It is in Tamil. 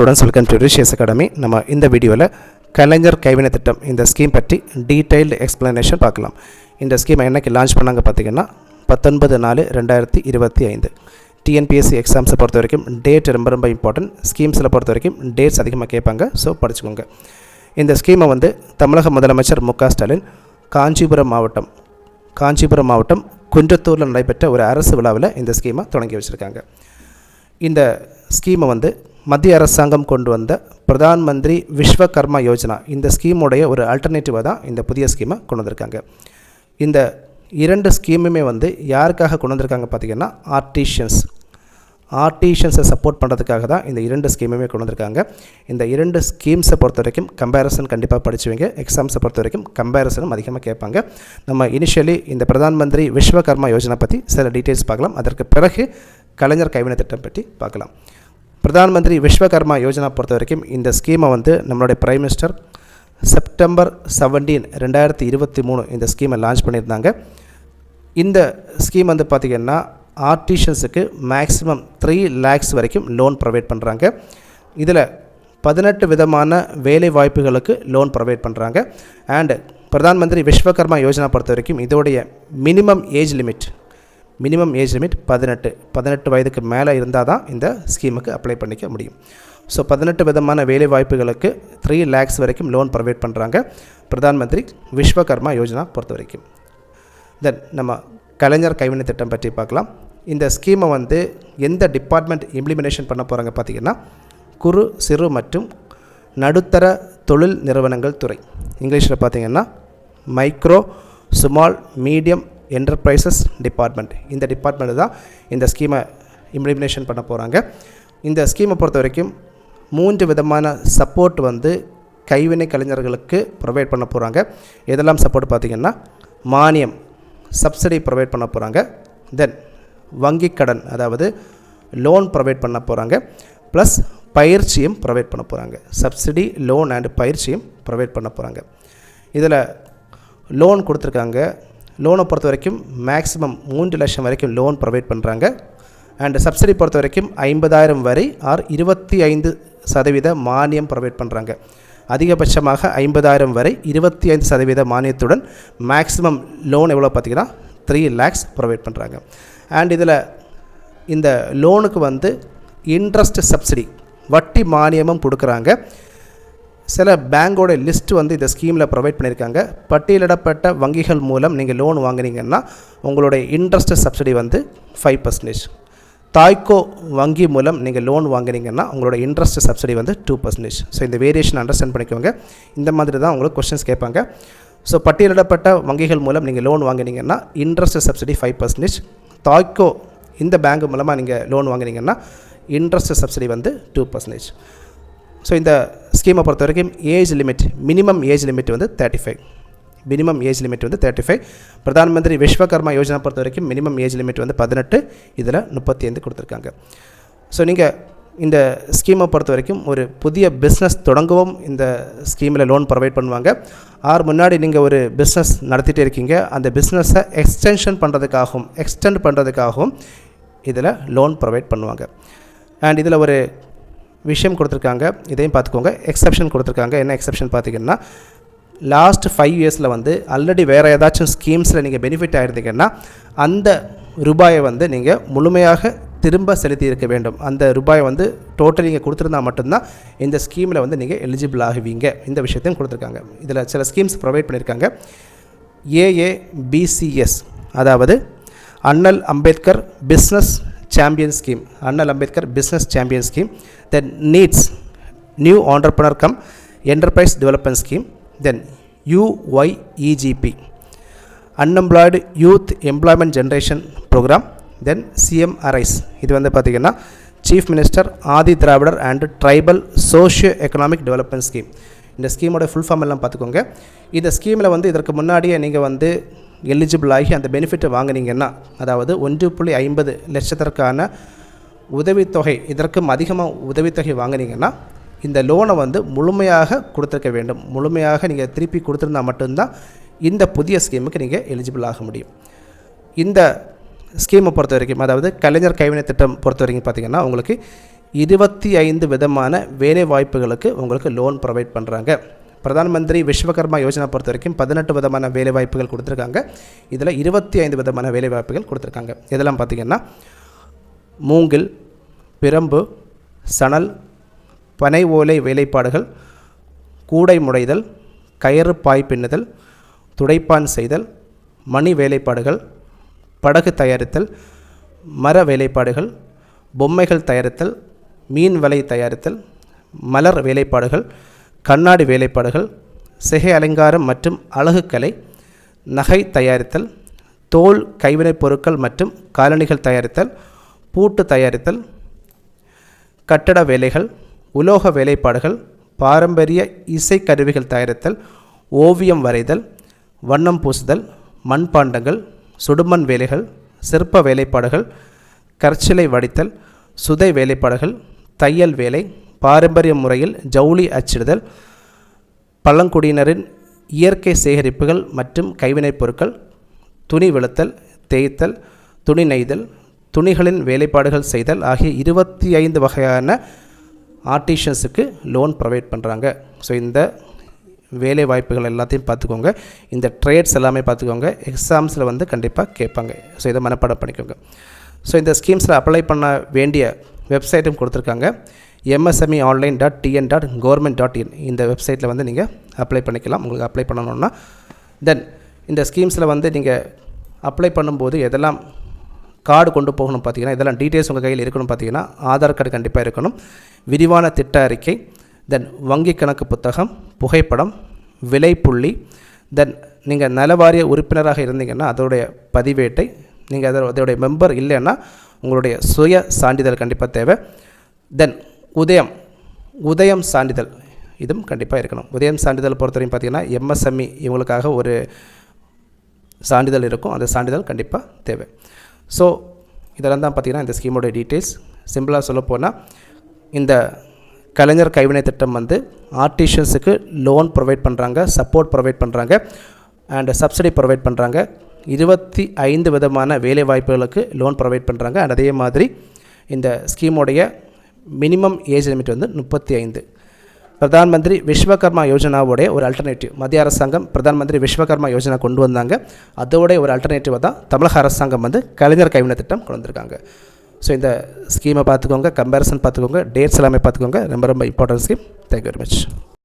Students welcome to Rishiyas academy நம்ம இந்த வீடியோவில் கலைஞர் கைவினை திட்டம் இந்த ஸ்கீம் பற்றி டீட்டெயில்டு எக்ஸ்ப்ளனேஷன் பார்க்கலாம். இந்த ஸ்கீமை என்னைக்கு லான்ச் பண்ணாங்க பார்த்தீங்கன்னா பத்தொன்பது நாலு ரெண்டாயிரத்தி இருபத்தி ஐந்து. டிஎன்பிஎஸ்சி எக்ஸாம்ஸை பொறுத்த வரைக்கும் டேட் ரொம்ப ரொம்ப இம்பார்ட்டன்ட் ஸ்கீம்ஸில் பொறுத்த வரைக்கும் டேட்ஸ் அதிகமாக கேட்பாங்க ஸோ படிச்சுக்கோங்க. இந்த ஸ்கீமை வந்து தமிழக முதலமைச்சர் மு ஸ்டாலின் காஞ்சிபுரம் மாவட்டம் காஞ்சிபுரம் மாவட்டம் குன்றத்தூரில் நடைபெற்ற ஒரு அரசு விழாவில் இந்த ஸ்கீமை தொடங்கி வச்சுருக்காங்க. இந்த ஸ்கீமை வந்து மத்திய அரசாங்கம் கொண்டு வந்த பிரதான் மந்திரி விஸ்வகர்மா யோஜனா. இந்த ஸ்கீமுடைய ஒரு அல்டர்னேட்டிவாக தான் இந்த புதிய ஸ்கீமை கொண்டு வந்திருக்காங்க. இந்த இரண்டு ஸ்கீமுமே வந்து யாருக்காக கொண்டு வந்திருக்காங்க பார்த்தீங்கன்னா ஆர்டிஷியன்ஸ் ஆர்டிஷியன்ஸை சப்போர்ட் பண்ணுறதுக்காக தான் இந்த இரண்டு ஸ்கீமுமே கொண்டு வந்திருக்காங்க. இந்த இரண்டு ஸ்கீம்ஸை பொறுத்த வரைக்கும் கம்பேரிசன் கண்டிப்பாக படிச்சுவீங்க. எக்ஸாம்ஸை பொறுத்த வரைக்கும் கம்பேரிசனும் அதிகமாக கேட்பாங்க. நம்ம இனிஷியலி இந்த பிரதான் மந்திரி விஸ்வகர்மா யோஜனா பற்றி சில டீட்டெயில்ஸ் பார்க்கலாம். அதற்கு பிறகு கலைஞர் கைவினை திட்டம் பற்றி பார்க்கலாம். பிரதான் மந்திரி விஸ்வகர்மா யோஜனா பொறுத்த வரைக்கும் இந்த ஸ்கீமை வந்து நம்மளுடைய பிரைம் மினிஸ்டர் செப்டம்பர் செவன்டீன் ரெண்டாயிரத்தி இருபத்தி மூணு இந்த ஸ்கீமை லான்ச் பண்ணியிருந்தாங்க. இந்த ஸ்கீம் வந்து பார்த்திங்கன்னா ஆர்டிஷன்ஸுக்கு மேக்ஸிமம் த்ரீ லேக்ஸ் வரைக்கும் லோன் ப்ரொவைட் பண்ணுறாங்க இதில் பதினெட்டு விதமான வேலை வாய்ப்புகளுக்கு லோன் ப்ரொவைட் பண்ணுறாங்க அண்டு பிரதான் மந்திரி விஸ்வகர்மா யோஜனா பொறுத்த வரைக்கும் இதோடைய minimum age limit minimum age limit பதினெட்டு. பதினெட்டு வயதுக்கு மேலே இருந்தால் தான் இந்த ஸ்கீமுக்கு அப்ளை பண்ணிக்க முடியும். ஸோ பதினெட்டு விதமான வேலை வாய்ப்புகளுக்கு த்ரீ லேக்ஸ் வரைக்கும் லோன் ப்ரொவைட் பண்ணுறாங்க பிரதான் மந்திரி விஸ்வகர்மா யோஜனா பொறுத்த வரைக்கும். தென் நம்ம கலைஞர் கைவினை திட்டம் பற்றி பார்க்கலாம். இந்த ஸ்கீமை வந்து எந்த டிபார்ட்மெண்ட் இம்ப்ளிமெண்டேஷன் பண்ண போகிறாங்க பார்த்திங்கன்னா குறு சிறு மற்றும் நடுத்தர தொழில் நிறுவனங்கள் துறை. இங்கிலீஷில் பார்த்தீங்கன்னா micro small medium enterprises department இந்த டிபார்ட்மெண்ட் தான் இந்த ஸ்கீமை இம்ப்ளிமினேஷன் பண்ண போகிறாங்க இந்த ஸ்கீமை பொறுத்த வரைக்கும் மூன்று விதமான சப்போர்ட் வந்து கைவினை கலைஞர்களுக்கு ப்ரொவைட் பண்ண போகிறாங்க எதெல்லாம் சப்போர்ட் பார்த்திங்கன்னா மானியம் சப்சிடி ப்ரொவைட் பண்ண போகிறாங்க தென் வங்கி கடன் அதாவது லோன் ப்ரொவைட் பண்ண போகிறாங்க ப்ளஸ் பயிற்சியும் ப்ரொவைட் பண்ண போகிறாங்க சப்சிடி லோன் அண்ட் பயிற்சியும் ப்ரொவைட் பண்ண போகிறாங்க இதில் லோன் கொடுத்துருக்காங்க. லோனை பொறுத்த வரைக்கும் மேக்ஸிமம் மூன்று லட்சம் வரைக்கும் லோன் ப்ரொவைட் பண்ணுறாங்க அண்ட் சப்சிடி பொறுத்த வரைக்கும் ஐம்பதாயிரம் வரை ஆர் இருபத்தி ஐந்து சதவீத மானியம் ப்ரொவைட் பண்ணுறாங்க அதிகபட்சமாக ஐம்பதாயிரம் வரை இருபத்தி ஐந்து சதவீத மானியத்துடன் மேக்ஸிமம் லோன் எவ்வளோ பார்த்தீங்கன்னா த்ரீ லேக்ஸ் ப்ரொவைட் பண்ணுறாங்க அண்ட் இதில் இந்த லோனுக்கு வந்து இன்ட்ரெஸ்ட் சப்சிடி வட்டி மானியமும் கொடுக்குறாங்க. சில பேங்கோட லிஸ்ட் வந்து இந்த ஸ்கீமில் ப்ரொவைட் பண்ணியிருக்காங்க பட்டியலிடப்பட்ட வங்கிகள் மூலம் நீங்கள் லோன் வாங்குனீங்கன்னா உங்களுடைய இன்ட்ரெஸ்ட் சப்சிடி வந்து ஃபைவ் பர்சன்டேஜ் தாய்கோ வங்கி மூலம் நீங்கள் லோன் வாங்குனீங்கன்னா உங்களோட இன்ட்ரெஸ்ட் சப்சிடி வந்து டூ பர்சன்டேஜ் ஸோ இந்த வேரியேஷன் அண்டர்ஸ்டாண்ட் பண்ணிக்கோங்க. இந்த மாதிரி தான் உங்களுக்கு கொஸ்டின்ஸ் கேட்பாங்க. ஸோ பட்டியலிடப்பட்ட வங்கிகள் மூலம் நீங்கள் லோன் வாங்கினீங்கன்னா interest subsidy five percentage TAICO இந்த பேங்க் மூலமாக நீங்கள் லோன் வாங்கினீங்கன்னா இன்ட்ரெஸ்ட் சப்சிடி வந்து டூ பர்சன்டேஜ் ஸோ இந்த ஸ்கீமை பொறுத்த வரைக்கும் age limit minimum age limit வந்து thirty five minimum age limit வந்து தேர்ட்டி ஃபைவ் பிரதான் மந்திரி விஸ்வகர்மா யோஜனா பொறுத்த வரைக்கும் மினிமம் ஏஜ் லிமிட் வந்து பதினெட்டு இதில் முப்பத்தி ஐந்து கொடுத்துருக்காங்க. ஸோ நீங்கள் இந்த ஸ்கீமை பொறுத்த வரைக்கும் ஒரு புதிய பிஸ்னஸ் தொடங்கவும் இந்த ஸ்கீமில் லோன் ப்ரொவைட் பண்ணுவாங்க. ஆறு முன்னாடி நீங்கள் ஒரு பிஸ்னஸ் நடத்திட்டு இருக்கீங்க. அந்த பிஸ்னஸை எக்ஸ்டென்ஷன் பண்ணுறதுக்காகவும் எக்ஸ்டெண்ட் பண்ணுறதுக்காகவும் இதில் லோன் ப்ரொவைட் பண்ணுவாங்க. அண்ட் இதில் ஒரு விஷயம் கொடுத்துருக்காங்க. இதையும் பார்த்துக்கோங்க. எக்ஸப்ஷன் கொடுத்துருக்காங்க. என்ன எக்ஸப்ஷன் பார்த்தீங்கன்னா லாஸ்ட் ஃபைவ் இயர்ஸில் வந்து ஆல்ரெடி வேறு ஏதாச்சும் ஸ்கீம்ஸில் நீங்கள் பெனிஃபிட் ஆகிருந்தீங்கன்னா அந்த ரூபாயை வந்து நீங்கள் முழுமையாக திரும்ப செலுத்தி இருக்க வேண்டும். அந்த ரூபாயை வந்து டோட்டல் நீங்கள் கொடுத்துருந்தா மட்டும்தான் இந்த ஸ்கீமில் வந்து நீங்கள் எலிஜிபிள் ஆகுவீங்க. இந்த விஷயத்தையும் கொடுத்துருக்காங்க. இதில் சில ஸ்கீம்ஸ் ப்ரொவைட் பண்ணியிருக்காங்க. ஏஏபிசிஎஸ் அதாவது அண்ணல் Ambedkar business champion scheme Annal Ambedkar business champion scheme then needs new entrepreneur cum enterprise development scheme then UYEGP unemployed youth employment generation programme then CMRIS இது வந்து பார்த்திங்கன்னா chief minister Adi Dravidar and tribal socio economic development scheme இந்த ஸ்கீமோட ஃபுல் ஃபார்ம் எல்லாம் பார்த்துக்கோங்க இந்த ஸ்கீமில் வந்து இதற்கு முன்னாடியே நீங்கள் வந்து எலிஜிபிள் ஆகி அந்த பெனிஃபிட்டை வாங்கினீங்கன்னா அதாவது ஒன்று புள்ளி ஐம்பது லட்சத்திற்கான உதவித்தொகை இதற்கும் அதிகமாக உதவித்தொகை வாங்கினீங்கன்னா இந்த லோனை வந்து முழுமையாக கொடுத்துருக்க வேண்டும். முழுமையாக நீங்கள் திருப்பி கொடுத்துருந்தா மட்டும்தான் இந்த புதிய ஸ்கீமுக்கு நீங்கள் எலிஜிபிள் ஆக முடியும். இந்த ஸ்கீமை பொறுத்த வரைக்கும் அதாவது கலைஞர் கைவினை திட்டம் பொறுத்த வரைக்கும் பார்த்திங்கன்னா உங்களுக்கு இருபத்தி ஐந்து விதமான வேலை வாய்ப்புகளுக்கு உங்களுக்கு லோன் ப்ரொவைட் பண்ணுறாங்க பிரதான் மந்திரி விஸ்வகர்மா யோஜனா பொறுத்த வரைக்கும் பதினெட்டு விதமான வேலைவாய்ப்புகள் கொடுத்துருக்காங்க. இதில் இருபத்தி ஐந்து விதமான வேலைவாய்ப்புகள் கொடுத்துருக்காங்க. இதெல்லாம் பார்த்திங்கன்னா மூங்கில் பிரம்பு சணல் பனை ஓலை வேலைப்பாடுகள் கூடை முடைதல் கயிறு பாய் பின்னுதல் துடைப்பான் செய்தல் மணி வேலைப்பாடுகள் படகு தயாரித்தல் மர வேலைப்பாடுகள் பொம்மைகள் தயாரித்தல் மீன் வலை தயாரித்தல் மலர் வேலைப்பாடுகள் கண்ணாடி வேலைப்பாடுகள் சிகை அலங்காரம் மற்றும் அழகுக்கலை நகை தயாரித்தல் தோல் கைவினைப் பொருட்கள் மற்றும் காலணிகள் தயாரித்தல் பூட்டு தயாரித்தல் கட்டட வேலைகள் உலோக வேலைப்பாடுகள் பாரம்பரிய இசைக்கருவிகள் தயாரித்தல் ஓவியம் வரைதல் வண்ணம் பூசுதல் மண்பாண்டங்கள் சுடுமண் வேலைகள் சிற்ப வேலைப்பாடுகள் கற்சிலை வடித்தல் சுதை வேலைப்பாடுகள் தையல் வேலை பாரம்பரிய முறையில் ஜவுளி அச்சிடுதல் பழங்குடியினரின் இயற்கை சேகரிப்புகள் மற்றும் கைவினைப் பொருட்கள் துணி வெளுத்தல் தேய்த்தல் துணி நெய்தல் துணிகளின் வேலைப்பாடுகள் செய்தல் ஆகிய இருபத்தி ஐந்து வகையான ஆர்டிஷன்ஸுக்கு லோன் ப்ரொவைட் பண்ணுறாங்க ஸோ இந்த வேலை வாய்ப்புகள் எல்லாத்தையும் பார்த்துக்கோங்க. இந்த ட்ரேட்ஸ் எல்லாமே பார்த்துக்கோங்க. எக்ஸாம்ஸில் வந்து கண்டிப்பாக கேட்பாங்க. ஸோ இதை மனப்பாடம் பண்ணிக்கோங்க. ஸோ இந்த ஸ்கீம்ஸில் அப்ளை பண்ண வேண்டிய வெப்சைட்டும் கொடுத்துருக்காங்க. MSME online dot TN dot government dot in இந்த வெப்சைட்டில் வந்து நீங்கள் அப்ளை பண்ணிக்கலாம். உங்களுக்கு அப்ளை பண்ணணுன்னா தென் இந்த ஸ்கீம்ஸில் வந்து நீங்கள் அப்ளை பண்ணும்போது எதெல்லாம் கார்டு கொண்டு போகணும் பார்த்தீங்கன்னா இதெல்லாம் டீட்டெயில்ஸ் உங்கள் கையில் இருக்கணும் பார்த்தீங்கன்னா ஆதார் கார்டு கண்டிப்பாக இருக்கணும். விரிவான திட்ட அறிக்கை தென் வங்கி கணக்கு புத்தகம் புகைப்படம் விலைப்புள்ளி தென் நீங்கள் நலவாரிய உறுப்பினராக இருந்தீங்கன்னா அதோடைய பதிவேட்டை நீங்கள் அதோட அதோடைய மெம்பர் இல்லைன்னா உங்களுடைய சுய சான்றிதழ் கண்டிப்பாக தேவை. தென் உதயம் உதயம் சான்றிதழ். இதுவும் கண்டிப்பாக இருக்கணும். உதயம் சான்றிதழ் பொறுத்தவரைக்கும் பார்த்தீங்கன்னா எம்எஸ்எம்இ இவங்களுக்காக ஒரு சான்றிதழ் இருக்கும். அந்த சான்றிதழ் கண்டிப்பாக தேவை. ஸோ இதெல்லாம் தான் பார்த்திங்கன்னா இந்த ஸ்கீமோட டீட்டெயில்ஸ் சிம்பிளாக சொல்லப்போனால் இந்த கலைஞர் கைவினை திட்டம் வந்து ஆர்டிஷியன்ஸுக்கு லோன் ப்ரொவைட் பண்ணுறாங்க சப்போர்ட் ப்ரொவைட் பண்ணுறாங்க அண்ட் சப்சிடி ப்ரொவைட் பண்ணுறாங்க இருபத்தி ஐந்து விதமான வேலை வாய்ப்புகளுக்கு லோன் ப்ரொவைட் பண்ணுறாங்க அண்ட் அதே மாதிரி இந்த ஸ்கீமோடைய மினிமம் ஏஜ் லிமிட் வந்து முப்பத்தி ஐந்து பிரதான் மந்திரி விஸ்வகர்மா யோஜனாவோடைய ஒரு அல்டர்னேட்டிவ் மத்திய அரசாங்கம் பிரதான் மந்திரி விஸ்வகர்மா யோஜனா கொண்டு வந்தாங்க. அதோடைய ஒரு அல்டர்னேட்டிவாக தான் தமிழக அரசாங்கம் வந்து கலைஞர் கைவினை திட்டம் கொண்டு வந்திருக்காங்க. ஸோ இந்த ஸ்கீமை பார்த்துக்கோங்க கம்பேரிசன் பார்த்துக்கோங்க டேட்ஸ் எல்லாமே பார்த்துக்கோங்க. ரொம்ப ரொம்ப important scheme thank you very much